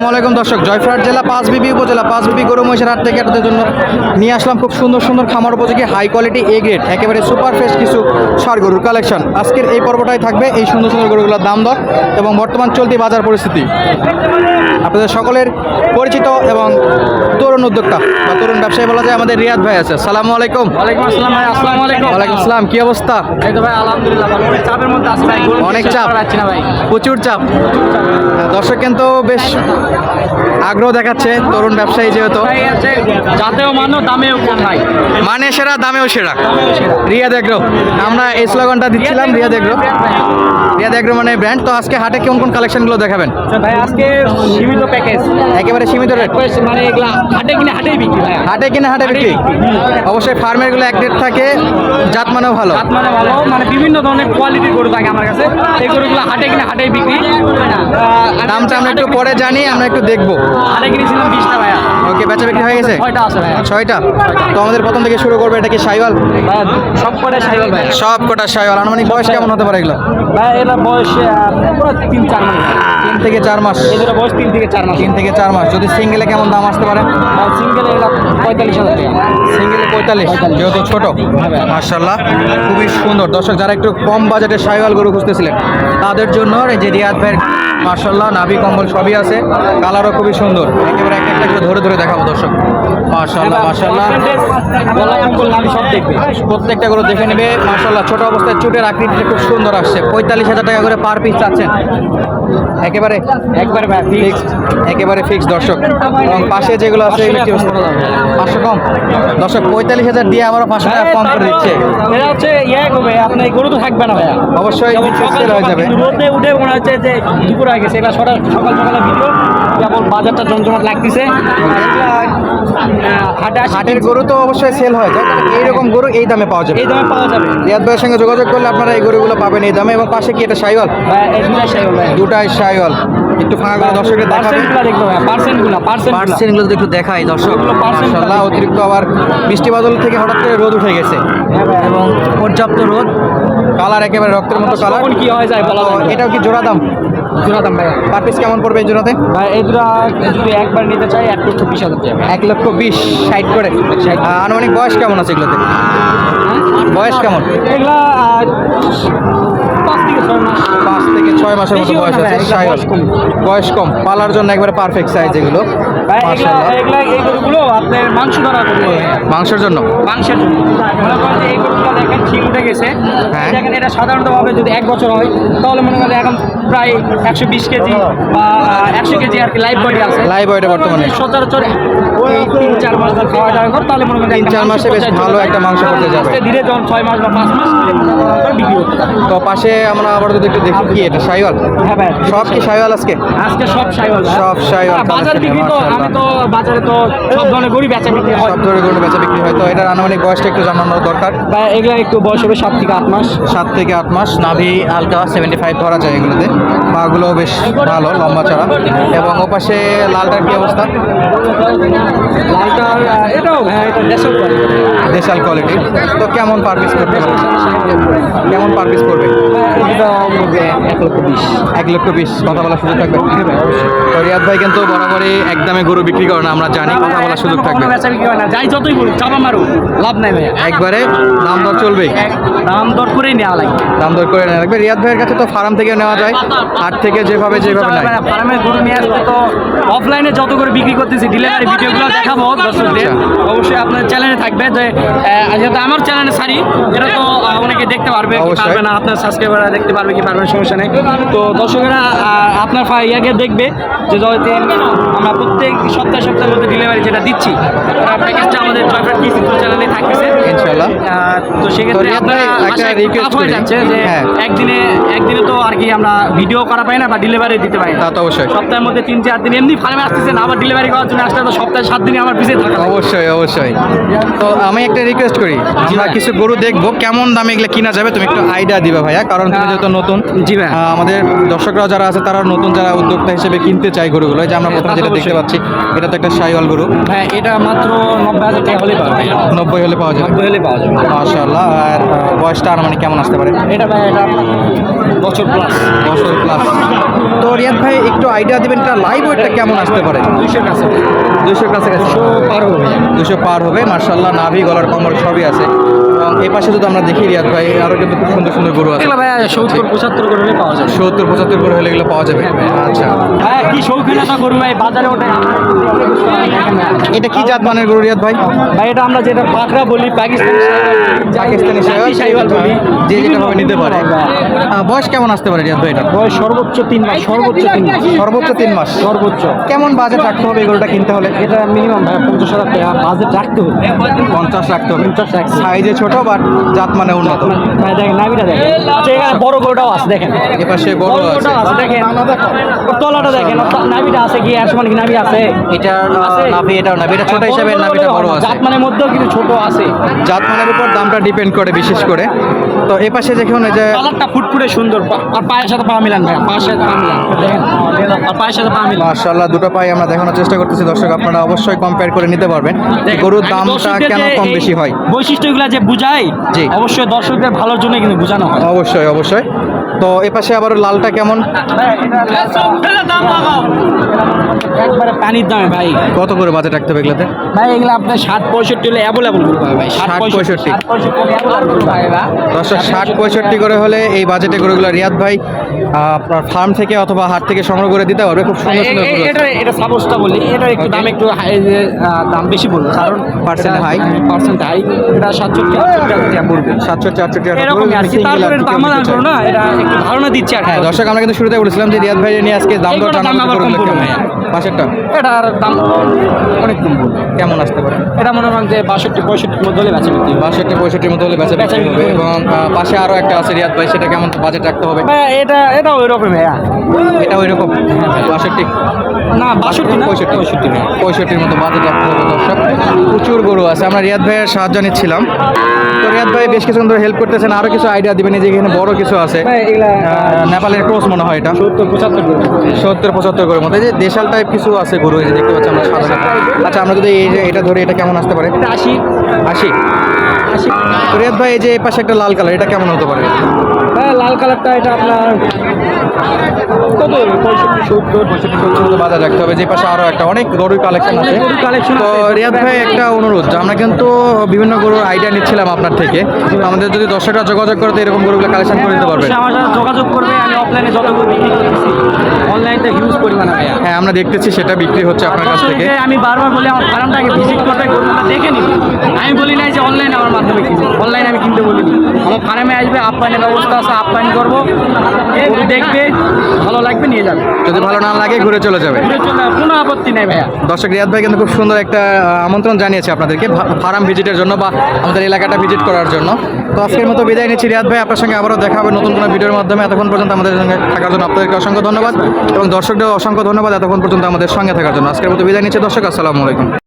আসসালামাইকুম দর্শক জয়ফ্রাট জেলা পাঁচ পাঁচবিবি উপজেলা পাঁচ পাঁচবিবি গরু মহিষের হাট থেকে আপনাদের জন্য নিয়ে আসলাম খুব সুন্দর সুন্দর খামার উপযোগী হাই কোয়ালিটি এ গ্রেড একেবারে সুপার ফ্রেশ কিছু সার গরুর কালেকশন আজকের এই পর্বটাই থাকবে এই সুন্দর সুন্দর গরুগুলোর দাম দর এবং বর্তমান চলতি বাজার পরিস্থিতি। আপনাদের সকলের পরিচিত এবং তরুণ উদ্যোক্তা বা তরুণ ব্যবসায়ী বলা যায় আমাদের রিয়াদ ভাই আছে। সালামু আলাইকুম। ওয়ালাইকুম আসসালাম ভাই আসসালামু আলাইকুম। ওয়ালাইকুম আসসালাম কি অবস্থা? অনেক চাপ। প্রচুর চাপ। দর্শক কিন্তু বেশ আগ্রহ দেখাচ্ছে তরুণ ব্যবসায়ী যেহেতু। যাতেও মানো দামেও কম ভাই মানে সেরা দামেও সেরা। রিয়া এগ্রো। আমরা এই স্লোগানটা দিচ্ছিলাম রিয়া এগ্রো। রিয়া এগ্রো মানে ব্র্যান্ড তো আজকে হাটে কোন কোন কালেকশনগুলো দেখাবেন? ভাই আজকে সীমিত প্যাকেজ একেবারে সীমিত রেট মানে এগুলা হাটে কিনে হাটেই বিক্রি ভাই হাটে কিনা হাটে বিক্রি? অবশ্যই ফার্মেরগুলো এক রেট থাকে জাত মানেও ভালো। জাত মানে ভালো মানে বিভিন্ন ধরনের কোয়ালিটির গরু থাকে আমার কাছে। এই গরুগুলো হাটে কিনে হাটেই বিক্রি। দামটা আমরা একটু পরে জানি একটু দেখব। কিনেছিলাম বিশটা ভাইয়া। ওকে বেচা বিক্রি হয়ে গেছে? ছয়টা আছে ভাইয়া। ছয়টা? তো আমাদের প্রথম থেকে শুরু করবে এটা কি সাইওয়াল? সব কটাই সাইকেল ভাই সব কটা সাইওয়াল। আনুমানিক বয়স কেমন হতে পারে এগুলো? ভাই এরা বয়স পুরো তিন চার মাস। তিন থেকে চার মাস। এদের বয়স তিন থেকে চার মাস। তিন থেকে চার মাস। যদি সিঙ্গেলে কেমন দাম আসতে পারে? সিঙ্গেল এরা পঁয়তাল্লিশ হাজার টাকা। সিঙ্গেলে পঁয়তাল্লিশ। যেহেতু ছোট। মার্শাল্লাহ খুবই সুন্দর। দর্শক যারা একটু কম বাজেটের সাইওয়াল গরু খুঁজতেছিলেন তাদের জন্য এই যে রিয়াদ ভাইয়ের মার্শাল্লাহ নাভি কম্বল সবই আছে। কালারও খুবই সুন্দর। একেবারে একটা একটা করে ধরে ধরে দেখাবো দর্শক। কম্বল আমি সব দেখবে? প্রত্যেকটা গরু দেখে নেবে। মার্শাল্লাহ ছোট অবস্থায় চুটের আকৃতিটা খুব সুন্দর আসছে। পঁয়তাল্লিশ হাজার টাকা করে পার পিস চাচ্ছেন। একেবারে একবারে ফিক্সড একেবারে ফিক্সড দর্শক। এবং পাশে যেগুলো আছে এগুলো কি পাঁচশো কম? দর্শক পঁয়তাল্লিশ হাজার দিয়ে আবারও পাঁচশো টাকা কম করে দিচ্ছে। এটা হচ্ছে ইয়ে করবে আপনার গরু তো থাকবে না ভাইয়া। অবশ্যই হয়ে যাবে। রোদে উঠে মনে হচ্ছে যে দুপুর হয়ে গেছে এটা সকাল সকাল সকালে ভিডিও। যেমন বাজারটা জমজমাট লাগতেছে। হাটে হাটের গরু তো অবশ্যই সেল হয় এইরকম গরু এই দামে পাওয়া যাবে। এই দামে পাওয়া যাবে। রিয়াদ ভাইয়ের সঙ্গে যোগাযোগ করলে আপনারা এই গরুগুলো পাবেন এই দামে। এবং পাশে কি এটা সাইওয়াল এই দুটাই সাইওয়াল একটু ফাঁকা করে দর্শকের দেখাবেন। পার্সেন্টগুলো যদি একটু দেখাই দর্শক। মাশাআল্লাহ অতিরিক্ত আবার বৃষ্টি বাদল থেকে হঠাৎ করে রোদ উঠে গেছে। এবং পর্যাপ্ত রোদ। কালার একেবারে রক্তের মতো কালার। কি হয় যায় বলা যায় এটাও কি জোড়া দাম? জোড়া দাম ভাই। পার পিস কেমন পড়বে এই জোড়াতে ভাই এই দুটা যদি একবার নিতে চাই এক লক্ষ বিশ হাজার টাকা এক লক্ষ বিশ ষাট করে? আনুমানিক বয়স কেমন আছে এগুলোতে? বয়স কেমন? এগুলা পাঁচ থেকে ছয় মাসের মতো বয়স আছে বয়স কম। বয়স কম। পালার জন্য একবারে পারফেক্ট সাইজ এগুলো। মাংসের জন্য? মাংসের জন্য। এই দেখেন উঠে গেছে। হ্যাঁ। দেখেন এটা সাধারণতভাবে যদি এক বছর হয় তাহলে মনে করেন এখন প্রায় একশো বিশ কেজি বা একশো কেজি আর কি লাইভ বডি আছে। লাইভ বর্তমানে। সচরাচর তিন চার মাস ধরে খাওয়া দাওয়া করে তাহলে মনে করেন তিন চার মাংস বেশ ভালো একটা মাংস পড়তে যাবে। ধীরে যখন ছয় মাস বা পাঁচ মাস বিক্রি হতে তো পাশে আমরা আবার যদি একটু দেখি কি এটা সাইওয়াল? হ্যাঁ ভাই। সব কি সাইওয়াল আজকে? আজকে সব সাইওয়াল। সব সাইওয়াল হ্যাঁ, বাজার বিক্রি তো তো বাজারে তো সব ধরনের গরু বেচা বিক্রি হয়। সব ধরে গরু বেচা বিক্রি হয়। তো এটার আনুমানিক বয়সটা একটু জানানো দরকার। বা এগুলো একটু বয়স হবে সাত থেকে আট মাস। সাত থেকে আট মাস। নাভি হালকা সেভেন্টি ফাইভ ধরা যায় এগুলোতে। পাগুলো বেশ ভালো লম্বা চড়া। এবং ওপাশে লালটার কি অবস্থা? লালটার এটাও হ্যাঁ এটা দেশের কোয়ালিটি দেশাল কোয়ালিটি তো কেমন পারপিস করতে পারে কেমন পারপিস করবে? এক লক্ষ বিশ। এক লক্ষ বিশ কথা বলার সুযোগ থাকবে? তো রিয়াদ ভাই কিন্তু বরাবরই একদমে গরু বিক্রি করে না আমরা জানি কথা বলার সুযোগ থাকবে। হয় যাই যতই বলুক চাপা মারু লাভ নাই ভাইয়া। একবারে দাম দর চলবেই দাম দর করেই নেওয়া লাগে দাম দর করে নেওয়া লাগবে। রিয়াদ ভাইয়ের কাছে তো ফার্ম থেকে নেওয়া যায়। হাট থেকে যেভাবে যেভাবে নেয় ফার্মে গরু নিয়ে আসতে তো অফলাইনে যত করে বিক্রি করতেছি ডেলিভারি ভিডিওগুলো দেখাবো দর্শকদের। অবশ্যই আপনার চ্যানেলে থাকবে যে যেহেতু আমার চ্যানেলে সারি এটা তো অনেকে দেখতে পারবে কি পারবে না আপনার সাবস্ক্রাইবাররা দেখতে পারবে কি পারবে সমস্যা নেই। তো দর্শকেরা আপনার ইয়াকে দেখবে যে যদি আমরা প্রত্যেক সপ্তাহে সপ্তাহের মধ্যে ডেলিভারি যেটা দিচ্ছি প্যাকেজটা আমাদের জয়ফ্রাট কি চ্যানেলে থাকতেছে। ইনশাল্লাহ তো সেক্ষেত্রে আপনারা একটা হয়ে যাচ্ছে যে হ্যাঁ। একদিনে একদিনে তো আর কি আমরা ভিডিও করা পাই না বা ডেলিভারি দিতে পারি তা তো অবশ্যই। সপ্তাহের মধ্যে তিন চার দিন এমনি ফার্মে আসতেছেন আবার ডেলিভারি করার জন্য আসলে তো সপ্তাহে সাত দিনে আমার পিছিয়ে থাকা অবশ্যই অবশ্যই। তো আমি একটা রিকোয়েস্ট করি আমরা কিছু গরু দেখব কেমন দামে এগুলো কিনা যাবে তুমি একটু আইডিয়া দিবে ভাইয়া কারণ তুমি যেহেতু নতুন জি ভাই। আমাদের দর্শকরা যারা আছে তারা নতুন যারা উদ্যোক্তা হিসেবে কিনতে চায় গরুগুলো এই যে আমরা হ্যাঁ, প্রথমে যেটা দেখতে পাচ্ছি এটা তো একটা সাইওয়াল গরু। হ্যাঁ এটা মাত্র নব্বই হাজার টাকা হলেই পাবে নব্বই হলে পাওয়া যাবে। নব্বই হলেই পাওয়া যাবে। মাশাআল্লাহ আর বয়সটা আনুমানিক কেমন আসতে পারে? এটা ভাই এটা বছর প্লাস বছর প্লাস তো রিয়াদ ভাই একটু আইডিয়া দিবেন এটা লাইভ ওয়েটটা কেমন আসতে পারে? দুইশোর কাছে। দুশো কাছাকাছি। পার হবে। দুশো পার হবে মার্শাল্লাহ নাভি গলার কমর সবই আছে। এবং এই পাশে যদি আমরা দেখি রিয়াদ ভাই আরও কিন্তু খুব সুন্দর সুন্দর গরু আছে। ভাইয়া সত্তর পঁচাত্তর করে হলে পাওয়া যাবে। সত্তর পঁচাত্তর করে হলে এগুলো পাওয়া যাবে। আচ্ছা। ভাইয়া কি শৌখিনতা করব ভাই বাজারে ওঠে। এটা কি জাত মানের গরু রিয়াদ ভাই? ভাই এটা আমরা যেটা পাকড়া বলি পাকিস্তানি পাকিস্তানি শাহিওয়াল? বলি। যে যেটা ভাবে নিতে পারে। বয়স কেমন আসতে পারে রিয়াদ ভাই এটা বয়স সর্বোচ্চ তিন মাস সর্বোচ্চ তিন মাস। সর্বোচ্চ তিন মাস। সর্বোচ্চ। কেমন বাজেট রাখতে হবে এই গরুটা কিনতে হলে? এটা মিনিমাম ভাই পঞ্চাশ হাজার টাকা বাজেট রাখতে হবে। পঞ্চাশ রাখতে হবে। পঞ্চাশ সাইজে ছোট বাট জাত মানে উন্নত। দেখেন নামিটা দেখেন। আচ্ছা এখানে বড় গরুটাও আছে দেখেন। এপাশে বড় আছে গরুটাও আছে। দেখেন। তলাটা দেখেন নাভিটা আছে কি আর সমান কি নাভি আছে? এটা? নাভি এটাও নাভি। এটা ছোট হিসাবে নাভিটা বড় আছে। জাত মানের মধ্যেও কিন্তু ছোট আছে। জাত মানের উপর দামটা ডিপেন্ড করে বিশেষ করে। তো এ পাশে দেখুন এই যে কালারটা ফুটফুটে সুন্দর আর পায়ের সাথে পা মিলান ভাই পায়ের সাথে পা মিলান। দেখেন। মার্শাল্লাহ দুটো পাই আমরা দেখানোর চেষ্টা করতেছি। দর্শক আপনারা অবশ্যই কম্পেয়ার করে নিতে পারবেন। গরুর দামটা কেন কম বেশি হয়? বৈশিষ্ট্যগুলো যে বুঝাই জি। অবশ্যই দর্শকদের ভালোর জন্য কিন্তু বোঝানো হয়। অবশ্যই অবশ্যই। তো এ পাশে আবার লালটা কেমন? একবারে পানির দামে ভাই। কত করে বাজেট রাখতে হবে এগুলোতে? ভাই এগুলো আপনার ষাট পঁয়ষট্টি হলে অ্যাভেলেবল করে পাবে ভাই। ষাট পঁয়ষট্টি। দর্শক ষাট পঁয়ষট্টি করে হলে এই বাজেটে গরুগুলো রিয়াদ ভাই আপনার ফার্ম থেকে অথবা হাট থেকে সংগ্রহ করে দিতে পারবে। খুব সুন্দর সুন্দর এটা এটা সাপোজটা বলি। এটার একটু দাম একটু হাই দাম বেশি পড়বে কারণ Percent high? পার্সেন্ট হাই এটা সাতষট্টি আটষট্টি টাকা পড়বে সাতষট্টি আটষট্টি টাকা এরকমই আর কি। তারপরে চায়। না এটা ধারণা দিচ্ছে আর হ্যাঁ দর্শক আমরা কিন্তু শুরুতে বলেছিলাম যে রিয়াদ ভাই নিয়ে আজকে দাম দর কেমন। পাশেরটা? এটার দাম অনেক কম কেমন আসতে পারে? এটা মনে করেন যে বাষট্টি পঁয়ষট্টির মধ্যে হলে বেচা বিক্রি। বাষট্টি পঁয়ষট্টির মতো হলে বেচা বিক্রি হবে। এবং পাশে আরও একটা আছে রিয়াদ ভাই সেটা কেমন বাজেট রাখতে হবে? এটা এটা ওই রকম এটা ওই রকম বাষট্টি? না বাষট্টি না পঁয়ষট্টি। পঁয়ষট্টি পঁয়ষট্টির মতো বাজেট রাখতে হবে দর্শক। প্রচুর গরু আছে আমরা রিয়াদ ভাইয়ের সাহায্য নিচ্ছিলাম। তো রিয়াদ ভাই বেশ ধরে হেল্প করতেছেন আরও কিছু আইডিয়া দিবেন এই যে এখানে বড় কিছু আছে। নেপালের ক্রস মনে হয় এটা। সত্তর পঁচাত্তর করে। সত্তর পঁচাত্তর করে মতো। এই যে দেশাল টাইপ কিছু আছে গরু এই যে দেখতে পাচ্ছি আমরা সাদা। আচ্ছা আমরা যদি এই যে এটা ধরে এটা কেমন আসতে পারে? আশি। আশি। আশি। ভাই এই যে এ পাশে একটা লাল কালার এটা কেমন হতে পারে? হ্যাঁ লাল কালারটা এটা আপনার কত? পঁয়ষট্টি সত্তর? পঁয়ষট্টি সত্তর মতো বাজার রাখতে হবে। যে পাশে আরও একটা অনেক গরুর কালেকশন আছে। collection তো। রিয়াদ ভাই একটা অনুরোধ আমরা কিন্তু বিভিন্ন গরুর আইডিয়া নিচ্ছিলাম আপনার থেকে। তো আমাদের যদি দর্শকরা যোগাযোগ করে তো এরকম গরুগুলো কালেকশন করে দিতে পারবেন। অবশ্যই আমার সাথে যোগাযোগ করবে। আমি অফলাইনে যত গরু বিক্রি করতেছি অনলাইনে হিউজ পরিমাণে হ্যাঁ আমরা দেখতেছি সেটা বিক্রি হচ্ছে আপনার কাছ থেকে। আমি বারবার বলি আমার ফার্মটাকে ভিজিট করবে গরুটা দেখে নিবে। আমি বলি নাই যে অনলাইনে আমার মাধ্যমে কিনবো। অনলাইনে আমি কিনতে বলিনি। আমার ফার্মে আসবে আপ্যায়নের ব্যবস্থা আছে আপ্যায়ন করব। দেখবে ভালো লাগবে নিয়ে যাবে। যদি ভালো না লাগে ঘুরে চলে যাবে। কোনো আপত্তি নেই ভাইয়া। দর্শক রিয়াদ ভাই কিন্তু খুব সুন্দর একটা আমন্ত্রণ জানিয়েছে আপনাদেরকে ফার্ম ভিজিটের জন্য বা আমাদের এলাকাটা ভিজিট করার জন্য। তো আজকের মতো বিদায় নিচ্ছি রিয়াদ ভাই আপনার সঙ্গে আবারও দেখা হবে নতুন কোনো ভিডিওর মাধ্যমে। এতক্ষণ পর্যন্ত আমাদের সঙ্গে থাকার জন্য আপনাদেরকে অসংখ্য ধন্যবাদ এবং দর্শকদের অসংখ্য ধন্যবাদ এতক্ষণ পর্যন্ত আমাদের সঙ্গে থাকার জন্য। আজকের মতো বিদায় নিচ্ছি দর্শক আসসালামু আলাইকুম।